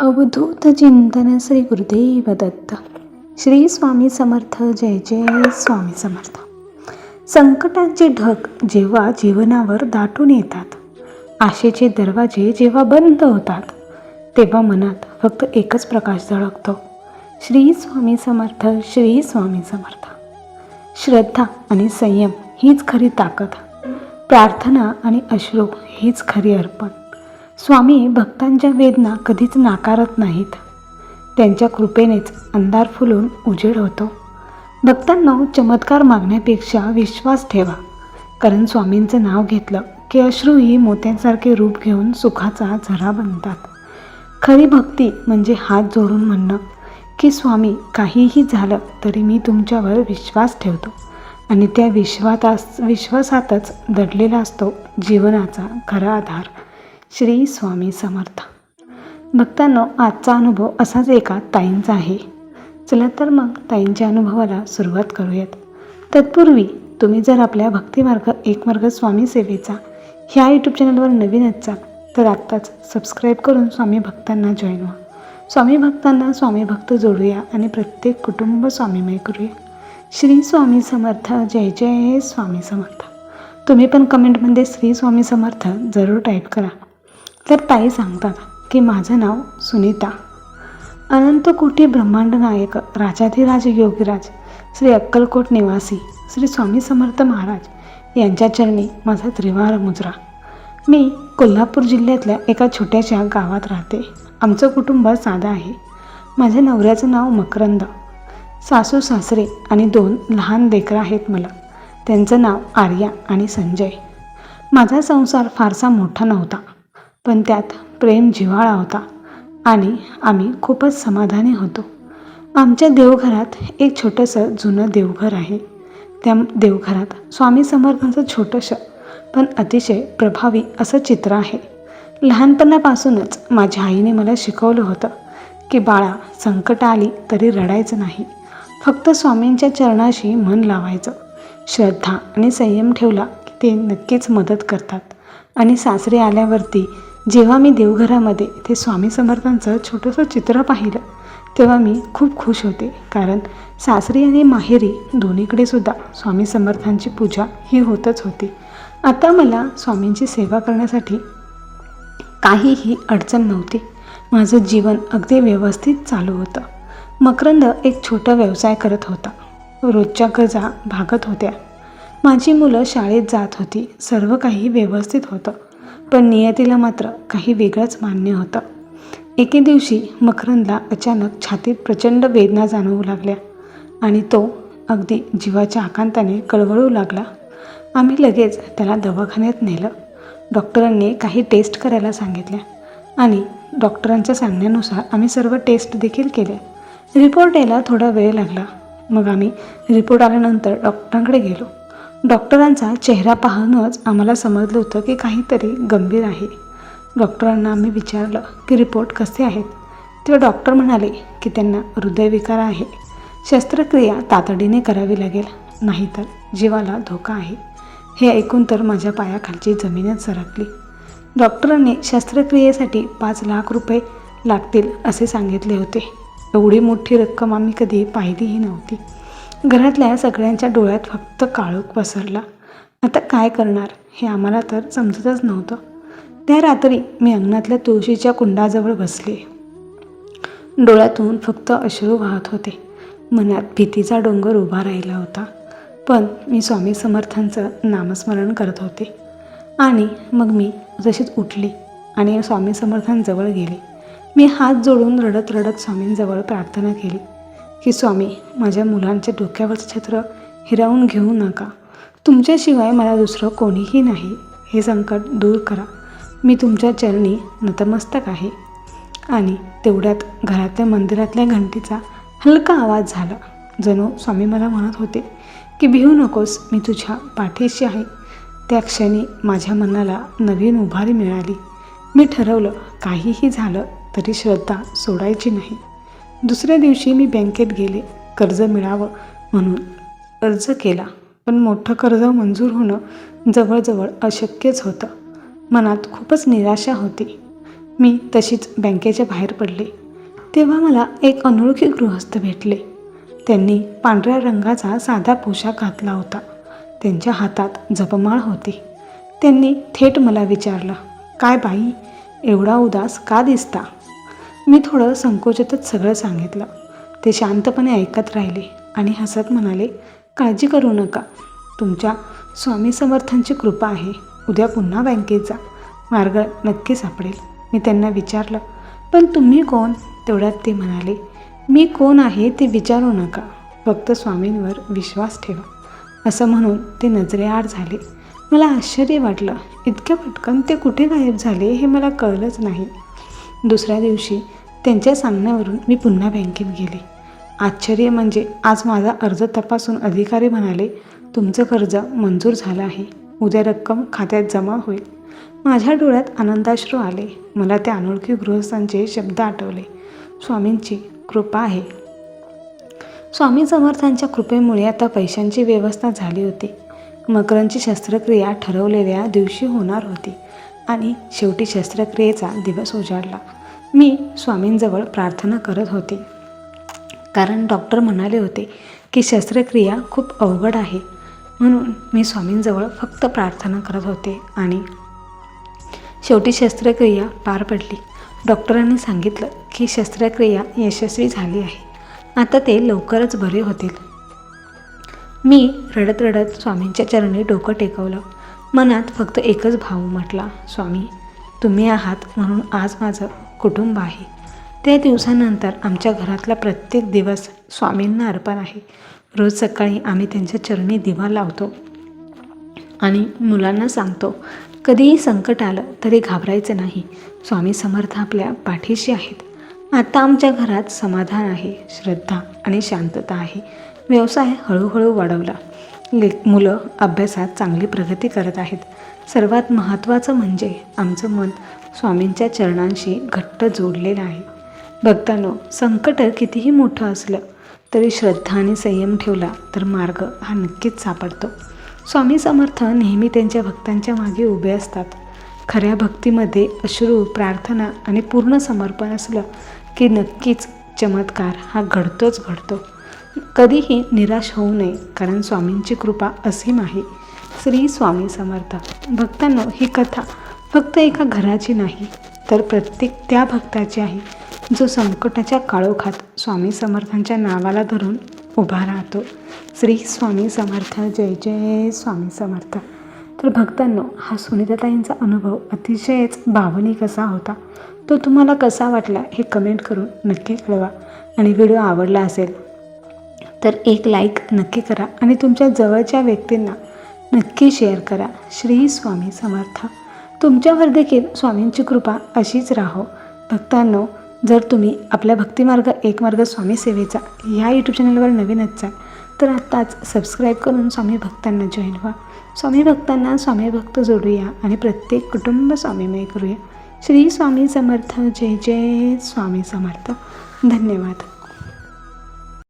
अवधूत चिंतन श्री गुरुदेव दत्त श्री स्वामी समर्थ जय जय स्वामी समर्थ. संकटांचे ढग जेव्हा जीवनावर दाटून येतात आशेचे दरवाजे जेव्हा बंद होतात तेव्हा मनात फक्त एकच प्रकाश झळकतो. श्री स्वामी समर्थ श्री स्वामी समर्थ. श्रद्धा आणि संयम हीच खरी ताकद. प्रार्थना आणि अश्रू हीच खरी अर्पण. स्वामी भक्तांच्या वेदना कधीच नाकारत नाहीत. त्यांच्या कृपेनेच अंधार फुलून उजेड होतो. भक्तांना चमत्कार मागण्यापेक्षा विश्वास ठेवा. कारण स्वामींचं नाव घेतलं की अश्रूही मोत्यांसारखे रूप घेऊन सुखाचा झरा बनतात. खरी भक्ती म्हणजे हात जोडून म्हणणं की स्वामी काहीही झालं तरी मी तुमच्यावर विश्वास ठेवतो. आणि त्या विश्वातास विश्वासातच दडलेला असतो जीवनाचा खरा आधार. श्री स्वामी समर्थ. भक्तांनो आजचा अनुभव असाच एका ताईंचा आहे. चला तर मग ताईंच्या अनुभवाला सुरुवात करूयात. तत्पूर्वी तुम्ही जर आपल्या भक्तिमार्ग एक मार्ग स्वामी सेवेचा ह्या यूट्यूब चॅनलवर नवीन असाल तर आत्ताच सबस्क्राईब करून स्वामी भक्तांना जॉईन व्हा. स्वामी भक्तांना स्वामी भक्त जोडूया आणि प्रत्येक कुटुंब स्वामीमय करूया. श्री स्वामी समर्थ जय जय स्वामी समर्थ. तुम्ही पण कमेंटमध्ये श्री स्वामी समर्थ जरूर टाईप करा. तर ताई सांगतात की माझं नाव सुनीता. अनंत कोटी ब्रह्मांड नायक राजाधिराज योगीराज श्री अक्कलकोट निवासी श्री स्वामी समर्थ महाराज यांच्या चरणी माझा त्रिवार मुजरा. मी कोल्हापूर जिल्ह्यातल्या एका छोट्याशा गावात राहते. आमचं कुटुंब साधं आहे. माझ्या नवऱ्याचं नाव मकरंद. सासू सासरे आणि दोन लहान लेकरं आहेत मला. त्यांचं नाव आर्या आणि संजय. माझा संसार फारसा मोठा नव्हता. पण त्यात प्रेम जिव्हाळा होता आणि आम्ही खूपच समाधानी होतो. आमच्या देवघरात एक छोटंसं जुनं देवघर आहे. त्या देवघरात स्वामी समर्थांचं छोटंसं पण अतिशय प्रभावी असं चित्र आहे. लहानपणापासूनच माझ्या आईने मला शिकवलं होतं की बाळा संकट आली तरी रडायचं नाही. फक्त स्वामींच्या चरणाशी मन लावायचं. श्रद्धा आणि संयम ठेवला की ते नक्कीच मदत करतात. आणि सासरे आल्यावरती जेव्हा मी देवघरामध्ये ते स्वामी समर्थांचं छोटंसं चित्र पाहिलं तेव्हा मी खूप खुश होते. कारण सासरी आणि माहेरी दोन्हीकडे सुद्धा स्वामी समर्थांची पूजा ही होतच होती. आता मला स्वामींची सेवा करण्यासाठी काहीही अडचण नव्हती. माझं जीवन अगदी व्यवस्थित चालू होतं. मकरंद एक छोटा व्यवसाय करत होता. रोजच्या गरजा भागत होत्या. माझी मुलं शाळेत जात होती. सर्व काही व्यवस्थित होतं. पण नियतीला मात्र काही वेगळंच मान्य होतं. एके दिवशी मकरंदला अचानक छातीत प्रचंड वेदना जाणवू लागल्या आणि तो अगदी जीवाच्या आकांताने कळवळू लागला. आम्ही लगेच त्याला दवाखान्यात नेलं. डॉक्टरांनी काही टेस्ट करायला सांगितल्या आणि डॉक्टरांच्या सांगण्यानुसार आम्ही सर्व टेस्ट देखील केले रिपोर्ट यायला थोडा वेळ लागला. मग आम्ही रिपोर्ट आल्यानंतर डॉक्टरांकडे गेलो. डॉक्टरांचा चेहरा पाहूनच आम्हाला समजलं होतं की काहीतरी गंभीर आहे. डॉक्टरांना आम्ही विचारलं की रिपोर्ट कसे आहेत? तेव्हा डॉक्टर म्हणाले की त्यांना हृदयविकार आहे. शस्त्रक्रिया तातडीने करावी लागेल नाहीतर जीवाला धोका आहे. हे ऐकून तर माझ्या पायाखालची जमीनच सरकली. डॉक्टरांनी शस्त्रक्रियेसाठी पाच लाख रुपये लागतील असे सांगितले होते. एवढी मोठी रक्कम आम्ही कधी पाहिलीही नव्हती. घरातल्या सगळ्यांच्या डोळ्यात फक्त काळोख पसरला. आता काय करणार हे आम्हाला तर समजतच नव्हतं. त्या रात्री मी अंगणातल्या तुळशीच्या कुंडाजवळ बसले. डोळ्यातून फक्त अश्रू वाहत होते. मनात भीतीचा डोंगर उभा राहिला होता. पण मी स्वामी समर्थांचं नामस्मरण करत होते. आणि मग मी जशीच उठली आणि स्वामी समर्थांजवळ गेले. मी हात जोडून रडत रडत स्वामींजवळ प्रार्थना केली. की स्वामी माझ्या मुलांच्या डोक्यावरचं छत्र हिरावून घेऊ नका. तुमच्याशिवाय मला दुसरं कोणीही नाही. हे संकट दूर करा. मी तुमच्या चरणी नतमस्तक आहे. आणि तेवढ्यात घरातल्या मंदिरातल्या घंटीचा हलका आवाज झाला. जणू स्वामी मला म्हणत होते की भिवू नकोस मी तुझ्या पाठीशी आहे. त्या क्षणी माझ्या मनाला नवीन उभारी मिळाली. मी ठरवलं काहीही झालं तरी श्रद्धा सोडायची नाही. दुसऱ्या दिवशी मी बँकेत गेले कर्ज मिळावं म्हणून. अर्ज केला पण मोठं कर्ज मंजूर होणं जवळजवळ अशक्यच होतं. मनात खूपच निराशा होती. मी तशीच बँकेच्या बाहेर पडले. तेव्हा मला एक अनोळखी गृहस्थ भेटले. त्यांनी पांढऱ्या रंगाचा साधा पोशाख घातला होता. त्यांच्या हातात जपमाळ होती. त्यांनी थेट मला विचारलं काय बाई एवढा उदास का दिसता? मी थोडं संकोचतच सगळं सांगितलं. ते शांतपणे ऐकत राहिले आणि हसत म्हणाले काळजी करू नका. तुमच्या स्वामी समर्थांची कृपा आहे. उद्या पुन्हा बँकेत जा. मार्ग नक्की सापडेल. मी त्यांना विचारलं पण तुम्ही कोण? तेवढ्यात ते म्हणाले मी कोण आहे ते विचारू नका. फक्त स्वामींवर विश्वास ठेवा. असं म्हणून ते नजरेआड झाले. मला आश्चर्य वाटलं इतक्या पटकन ते कुठे गायब झाले हे मला कळलंच नाही. दुसऱ्या दिवशी त्यांच्या सांगण्यावरून मी पुन्हा बँकेत गेले. आश्चर्य म्हणजे आज माझा अर्ज तपासून अधिकारी म्हणाले तुमचं कर्ज मंजूर झालं आहे. उद्या रक्कम खात्यात जमा होईल. माझ्या डोळ्यात आनंदाश्रू आले. मला त्या अनोळखी गृहस्थांचे शब्द आठवले. स्वामींची कृपा आहे. स्वामी समर्थांच्या कृपेमुळे आता पैशांची व्यवस्था झाली होती. मकरांची शस्त्रक्रिया ठरवलेल्या दिवशी होणार होती आणि शेवटी शस्त्रक्रियेचा दिवस उजाडला. मी स्वामींजवळ प्रार्थना करत होते. कारण डॉक्टर म्हणाले होते की शस्त्रक्रिया खूप अवघड आहे. म्हणून मी स्वामींजवळ फक्त प्रार्थना करत होते आणि शेवटी शस्त्रक्रिया पार पडली. डॉक्टरांनी सांगितलं की शस्त्रक्रिया यशस्वी झाली आहे. आता ते लवकरच बरे होतील. मी रडत रडत स्वामींच्या चरणी डोकं टेकवलं. मनात फक्त एकच भाव म्हटला स्वामी तुम्ही आहात म्हणून आज माझं कुटुंब आहे. त्या दिवसानंतर आमच्या घरातला प्रत्येक दिवस स्वामींना अर्पण आहे. रोज सकाळी आम्ही त्यांच्या चरणी दिवा लावतो आणि मुलांना सांगतो कधीही संकट आलं तरी घाबरायचं नाही. स्वामी समर्थ आपल्या पाठीशी आहेत. आता आमच्या घरात समाधान आहे श्रद्धा आणि शांतता आहे. व्यवसाय हळूहळू वाढवला. ले मुलं अभ्यासात चांगली प्रगती करत आहेत. सर्वात महत्त्वाचं म्हणजे आमचं मन स्वामींच्या चरणांशी घट्ट जोडलेलं आहे. भक्तांनो संकट कितीही मोठं असलं तरी श्रद्धा आणि संयम ठेवला तर मार्ग हा नक्कीच सापडतो. स्वामी समर्थ नेहमी त्यांच्या भक्तांच्या मागे उभे असतात. खऱ्या भक्तीमध्ये अश्रू प्रार्थना आणि पूर्ण समर्पण असलं की नक्कीच चमत्कार हा घडतोच घडतो. कधीही निराश होऊ नये कारण स्वामींची कृपा असीम आहे. श्री स्वामी समर्थ. भक्तांनो ही कथा फक्त एका घराची नाही तर प्रत्येक त्या भक्ताची आहे जो संकटाच्या काळोखात स्वामी समर्थांच्या नावाला धरून उभा राहतो. श्री स्वामी समर्थ. जय जय स्वामी समर्थ. तर भक्तांनो हा सुनीताताईंचा अनुभव अतिशयच भावनिक असा होता. तो तुम्हाला कसा वाटला हे कमेंट करून नक्की कळवा. आणि व्हिडिओ आवडला असेल तर एक लाईक नक्की करा आणि तुमच्या जवळच्या व्यक्तींना नक्की शेअर करा. श्री स्वामी समर्थ. तुमच्यावर देखील स्वामींची कृपा अशीच राहो. भक्तांनो जर तुम्ही आपल्या भक्तिमार्ग एक मार्ग स्वामी सेवेचा ह्या यूट्यूब चॅनलवर नवीन असाल तर आत्ताच सबस्क्राईब करून स्वामी भक्तांना जॉईन व्हा. स्वामी भक्तांना स्वामी भक्त जोडूया आणि प्रत्येक कुटुंब स्वामीमय करूया. श्री स्वामी समर्थ. जय जय स्वामी समर्थ. धन्यवाद.